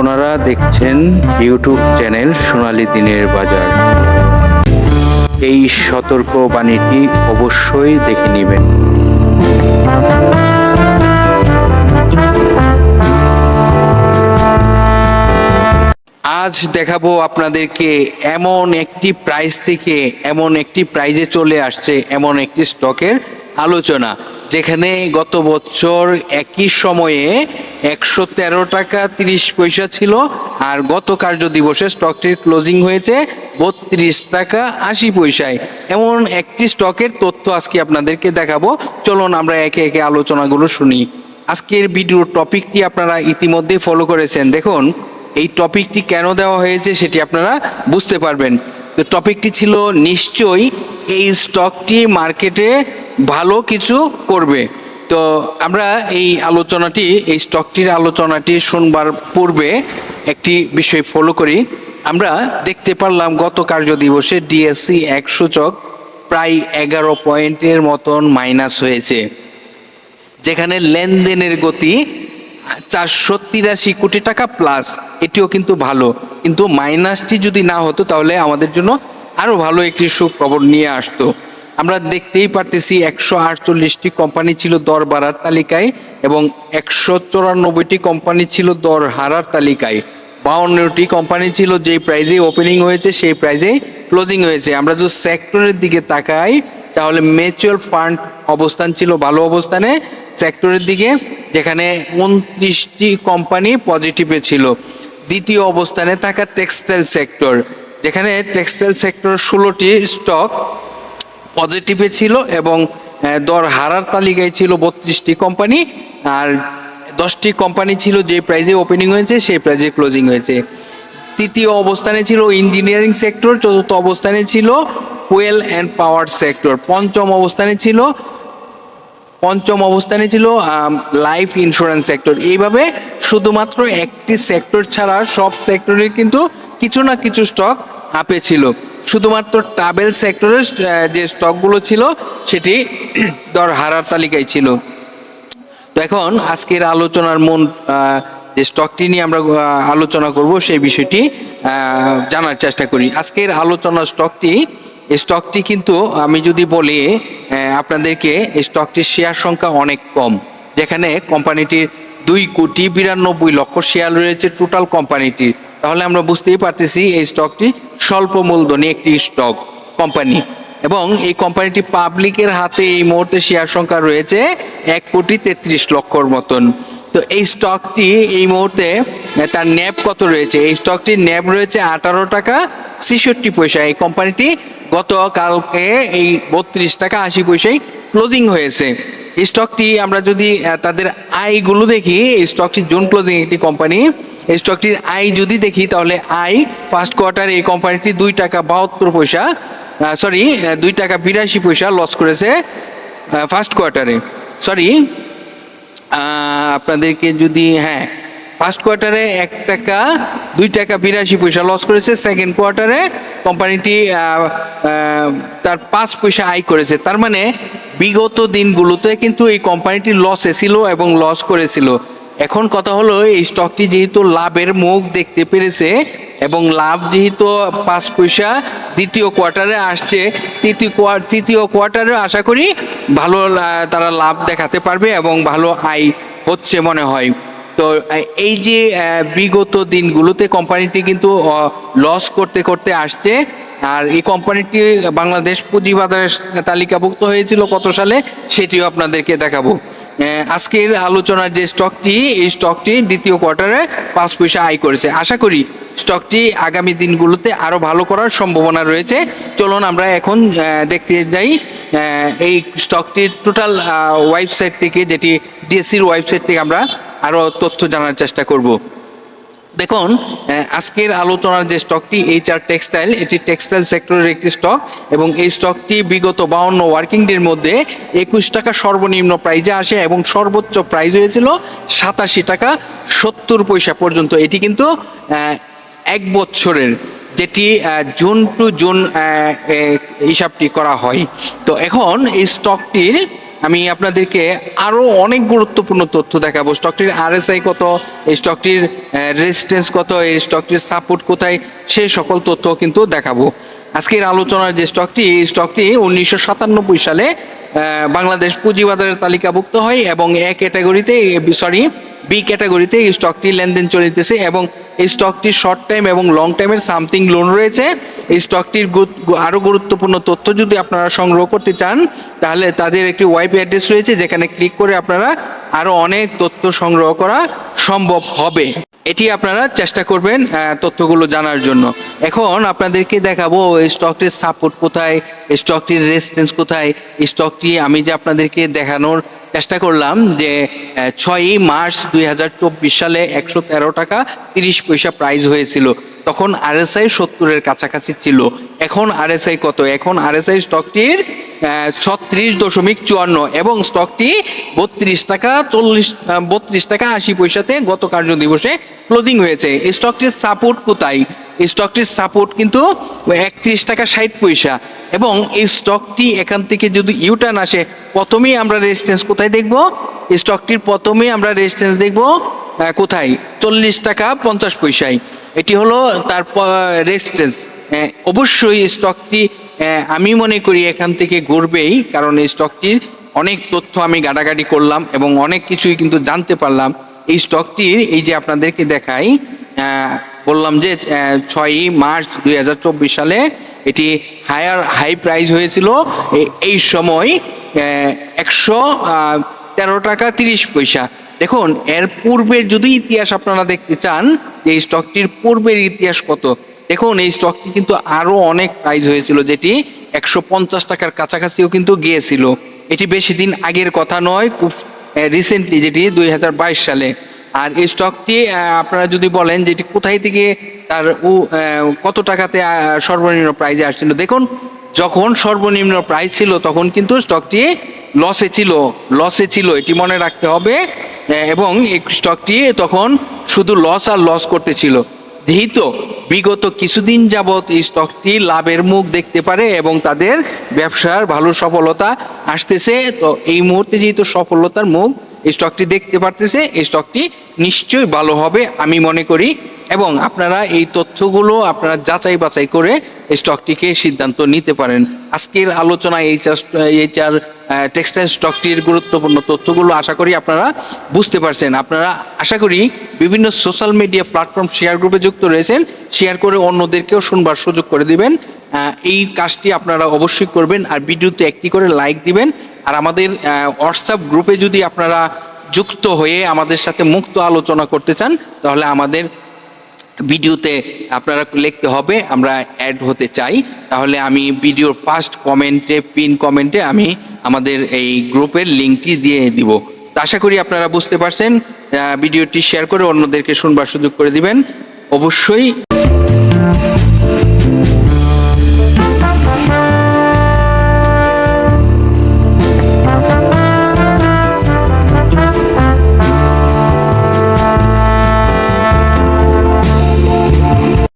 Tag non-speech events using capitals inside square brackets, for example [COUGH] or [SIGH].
আপনারা দেখছেন YouTube channel সোনালি দিনের বাজার। এই সতর্ক বাণীটি অবশ্যই দেখে নেবেন। আজ দেখাবো আপনাদেরকে এমন একটি প্রাইস থেকে, এমন একটি প্রাইজে চলে আসছে, এমন একটি স্টকের আলোচনা। যেখানে গত বছর একই সময়ে একশো তেরো টাকা তিরিশ পয়সা ছিল, আর গত কার্য দিবসে স্টকটির ক্লোজিং হয়েছে বত্রিশ টাকা আশি পয়সায়। এমন একটি স্টকের তথ্য আজকে আপনাদেরকে দেখাবো। চলুন আমরা একে একে আলোচনাগুলো শুনি। আজকের ভিডিওর টপিকটি আপনারা ইতিমধ্যে ফলো করেছেন। দেখুন, এই টপিকটি কেন দেওয়া হয়েছে সেটি আপনারা বুঝতে পারবেন। তো টপিকটি ছিল, নিশ্চয়ই এই স্টকটি মার্কেটে ভালো কিছু করবে। তো আমরা এই আলোচনাটি, এই স্টকটির আলোচনাটি শুনবার পূর্বে একটি বিষয় ফলো করি। আমরা দেখতে পারলাম গত কার্য দিবসে ডিএসসি এক সূচক প্রায় এগারো পয়েন্টের মতন মাইনাস হয়েছে। যেখানে লেনদেনের গতি চারশো তিরাশি কোটি টাকা প্লাস এটিও কিন্তু ভালো। কিন্তু মাইনাসটি যদি না হতো তাহলে আমাদের জন্য আরও ভালো একটি সুখবর নিয়ে আসতো। আমরা দেখতেই পারতেছি একশো আটচল্লিশটি কোম্পানি ছিল দর বাড়ার তালিকায় এবং একশো চুরানব্বইটি কোম্পানি ছিল দর হারার তালিকায়। বাউন্নটি কোম্পানি ছিল যেই প্রাইজে ওপেনিং হয়েছে, সেই প্রাইজে ক্লোজিং হয়েছে। আমরা যদি সেক্টরের দিকে তাকাই, তাহলে মিউচুয়াল ফান্ড অবস্থান ছিল ভালো অবস্থানে। সেক্টরের দিকে যেখানে উনত্রিশটি কোম্পানি পজিটিভে ছিল। দ্বিতীয় অবস্থানে থাকা টেক্সটাইল সেক্টর যেখানে টেক্সটাইল সেক্টর ষোলোটি স্টক পজিটিভে ছিল এবং দর হারার তালিকায় ছিল বত্রিশটি কোম্পানি আর দশটি কোম্পানি ছিল যে প্রাইজে ওপেনিং হয়েছে, সেই প্রাইজে ক্লোজিং হয়েছে। তৃতীয় অবস্থানে ছিল ইঞ্জিনিয়ারিং সেক্টর চতুর্থ অবস্থানে ছিল ফুয়েল অ্যান্ড পাওয়ার সেক্টর পঞ্চম অবস্থানে ছিল, পঞ্চম অবস্থানে ছিল লাইফ ইন্স্যুরেন্স সেক্টর এইভাবে শুধুমাত্র একটি সেক্টর ছাড়া সব সেক্টরে কিন্তু কিছু না কিছু স্টক আপে ছিল। শুধুমাত্র ট্রাভেল সেক্টরের যে স্টকগুলো ছিল সেটি [CLEARS THROAT] দর হারার তালিকায় ছিল। তো এখন আজকের আলোচনার আহ, যে স্টকটি নিয়ে আমরা আলোচনা করব সেই বিষয়টি জানার চেষ্টা করি। আজকের আলোচনার স্টকটি স্টকটি কিন্তু আমি যদি বলি আপনাদেরকে স্টকটির শেয়ার সংখ্যা অনেক কম। যেখানে কোম্পানিটির দুই কোটি বিরানব্বই লক্ষ শেয়ার রয়েছে টোটাল কোম্পানিটির তাহলে আমরা বুঝতেই পারতেছি এই স্টকটি স্বল্প মূলধনী একটি স্টক কোম্পানি এবং এই কোম্পানিটি পাবলিকের হাতে এই মুহূর্তে শেয়ার সংখ্যা রয়েছে এক কোটি তেত্রিশ লক্ষর মতন। তো এই স্টকটি এই মুহূর্তে তার ন্যাব কত রয়েছে? এই স্টকটির ন্যাব রয়েছে আঠারো টাকা ছেষট্টি পয়সা। এই কোম্পানিটি গতকালকে এই বত্রিশ টাকা আশি পয়সায় ক্লোজিং হয়েছে। স্টকটি আমরা যদি তাদের আয়গুলো দেখি স্টকটি জুন ক্লোজিং একটি কোম্পানি এই স্টকটির আয় যদি দেখি, তাহলে আয় ফার্স্ট কোয়ার্টার এই কোম্পানিটি দুই টাকা বাহাত্তর পয়সা সরি দুই টাকা বিরাশি পয়সা লস করেছে ফার্স্ট কোয়ার্টারে সরি আপনাদেরকে যদি হ্যাঁ ফার্স্ট কোয়ার্টারে এক টাকা, দুই টাকা বিরাশি পয়সা লস করেছে সেকেন্ড কোয়ার্টারে কোম্পানিটি তার পাঁচ পয়সা আয় করেছে। তার মানে বিগত দিনগুলোতে কিন্তু এই কোম্পানিটি লসে ছিল এবং লস করেছিল। এখন কথা হলো, এই স্টকটি যেহেতু লাভের মুখ দেখতে পেরেছে এবং লাভ যেহেতু পাঁচ পয়সা দ্বিতীয় কোয়ার্টারে আসছে, তৃতীয় কোয়ার তৃতীয় কোয়ার্টারে আশা করি ভালো তারা লাভ দেখাতে পারবে এবং ভালো আয় হচ্ছে মনে হয়। তো, এই যে বিগত দিনগুলোতে কোম্পানিটি কিন্তু লস করতে করতে আসছে। আর এই কোম্পানিটি বাংলাদেশ পুঁজিবাজারের তালিকাভুক্ত হয়েছিল কত সালে, সেটিও আপনাদেরকে দেখাবো। আজকের আলোচনার যে স্টকটি, এই স্টকটি দ্বিতীয় কোয়ার্টারে পাঁচ পয়সা আয় করেছে। আশা করি স্টকটি আগামী দিনগুলোতে আরও ভালো করার সম্ভাবনা রয়েছে। চলুন আমরা এখন দেখতে যাই এই স্টকটির টোটাল ওয়েবসাইট থেকে, যেটি ডিএসির ওয়েবসাইট থেকে আমরা আরও তথ্য জানার চেষ্টা করব। দেখুন আজকের আলোচনার যে স্টকটি এইচআর টেক্সটাইল এটি টেক্সটাইল সেক্টরের একটি স্টক এবং এই স্টকটি বিগত বাউন্ন ওয়ার্কিং ডের মধ্যে একুশ টাকা সর্বনিম্ন প্রাইজে আসে এবং সর্বোচ্চ প্রাইজ হয়েছিল সাতাশি টাকা সত্তর পয়সা পর্যন্ত। এটি কিন্তু এক বছরের, যেটি জুন টু জুন হিসাবটি করা হয়। তো এখন এই স্টকটির আমি আপনাদেরকে আরও অনেক গুরুত্বপূর্ণ তথ্য দেখাবো। স্টকটির আরএসআই কত, এই স্টকটির রেজিস্টেন্স কত, এই স্টকটির সাপোর্ট কোথায় সেই সকল তথ্য কিন্তু দেখাবো। আজকের আলোচনার যে স্টকটি, এই স্টকটি উনিশশো সাতানব্বই সালে বাংলাদেশ পুঁজিবাজারের তালিকাভুক্ত হয় এবং এ ক্যাটাগরিতে সরি বি ক্যাটাগরিতে এই স্টকটি লেনদেন চলিতেছে এবং এই স্টকটির শর্ট টাইম এবং লং টাইমের সামথিং লোন রয়েছে। এই স্টকটির আরও গুরুত্বপূর্ণ তথ্য যদি আপনারা সংগ্রহ করতে চান, তাহলে তাদের একটি ওয়াইপ অ্যাড্রেস রয়েছে যেখানে ক্লিক করে আপনারা আরও অনেক তথ্য সংগ্রহ করা সম্ভব হবে। এটি আপনারা চেষ্টা করবেন তথ্যগুলো জানার জন্য। এখন আপনাদেরকে দেখাবো স্টকটির সাপোর্ট কোথায় স্টকটির রেজিস্ট্যান্স কোথায়। স্টকটি আমি যে আপনাদেরকে দেখানোর চেষ্টা করলাম যে ছয়ই মার্চ দুই হাজার চব্বিশ সালে একশো তেরো টাকা তিরিশ পয়সা প্রাইস হয়েছিল। তখন আরএসআই সত্তরের কাছাকাছি ছিল। এখন আরএসআই কত? এখন আরএসআই স্টকটির ছত্রিশ দশমিক চুয়ান্ন এবং স্টকটি বত্রিশ টাকা চল্লিশ বত্রিশ টাকা আশি পয়সাতে গত কার্য দিবসে ক্লোজিং হয়েছে। স্টকটির সাপোর্ট কোথায়? স্টকটির সাপোর্ট কিন্তু একত্রিশ টাকা ষাট পয়সা এবং এই স্টকটি এখান থেকে যদি ইউটার্ন আসে, প্রথমেই আমরা রেজিস্ট্যান্স কোথায় দেখব? স্টকটির প্রথমে আমরা রেজিস্ট্যান্স দেখব কোথায়? চল্লিশ টাকা পঞ্চাশ পয়সায়। এটি হলো তার রেজিস্ট্যান্স অবশ্যই স্টকটি আমি মনে করি এখান থেকে ঘুরবেই, কারণ এই স্টকটির অনেক তথ্য আমি গাটাগাটি করলাম এবং অনেক কিছুই কিন্তু জানতে পারলাম। এই স্টকটির এই যে আপনাদেরকে দেখাই বললাম যে ছয়ই মার্চ দুই হাজার চব্বিশ সালে এটি হায়ার, হাই প্রাইস হয়েছিল। এই সময় একশো তেরো টাকা তিরিশ পয়সা। দেখুন, এর পূর্বের যদি ইতিহাস আপনারা দেখতে চান এই স্টকটির পূর্বের ইতিহাস কত? দেখুন, এই স্টকটি কিন্তু আরও অনেক প্রাইস হয়েছিল, যেটি একশো পঞ্চাশ টাকার কাছাকাছিও কিন্তু গিয়েছিল। এটি বেশি দিন আগের কথা নয়, খুব রিসেন্টলি যেটি দুই হাজার বাইশ সালে। আর এই স্টকটি আপনারা যদি বলেন যে এটি কোথায় থেকে তার ও কত টাকাতে সর্বনিম্ন প্রাইজে আসছিল। দেখুন, যখন সর্বনিম্ন প্রাইস ছিল, তখন কিন্তু স্টকটি লসে ছিল লসে ছিল, এটি মনে রাখতে হবে। এবং এই স্টকটি তখন শুধু লস আর লস করতেছিল যেহেতু বিগত কিছুদিন যাবৎ এই স্টকটি লাভের মুখ দেখতে পারে এবং তাদের ব্যবসার ভালো সফলতা আসতেছে। তো এই মুহূর্তে যেহেতু সফলতার মুখ এই স্টকটি দেখতে পারতেছে, এই স্টকটি নিশ্চয়ই ভালো হবে। আমি মনে করি এবং আপনারা এই তথ্যগুলো আপনারা যাচাই বাছাই করে স্টকটিকে সিদ্ধান্ত নিতে পারেন। আজকের আলোচনায় এই চার এই চার টেক্সটাইল স্টকটির গুরুত্বপূর্ণ তথ্যগুলো আশা করি আপনারা বুঝতে পারছেন। আপনারা আশা করি বিভিন্ন সোশ্যাল মিডিয়া প্ল্যাটফর্ম শেয়ার গ্রুপে যুক্ত রয়েছেন। শেয়ার করে অন্যদেরকেও শুনবার সুযোগ করে দিবেন। এই কাজটি আপনারা অবশ্যই করবেন আর ভিডিওতে একটি করে লাইক দিবেন। আর আমাদের হোয়াটসঅ্যাপ গ্রুপে যদি আপনারা যুক্ত হয়ে আমাদের সাথে মুক্ত আলোচনা করতে চান, তাহলে আমাদের ভিডিওতে আপনারা লিখতে হবে, আমরা অ্যাড হতে চাই। তাহলে আমি ভিডিওর ফার্স্ট কমেন্টে পিন কমেন্টে আমি আমাদের এই গ্রুপের লিঙ্কটি দিয়ে দিব। আশা করি আপনারা বুঝতে পারছেন ভিডিওটি শেয়ার করে অন্যদেরকে শুনবার সুযোগ করে দিবেন। অবশ্যই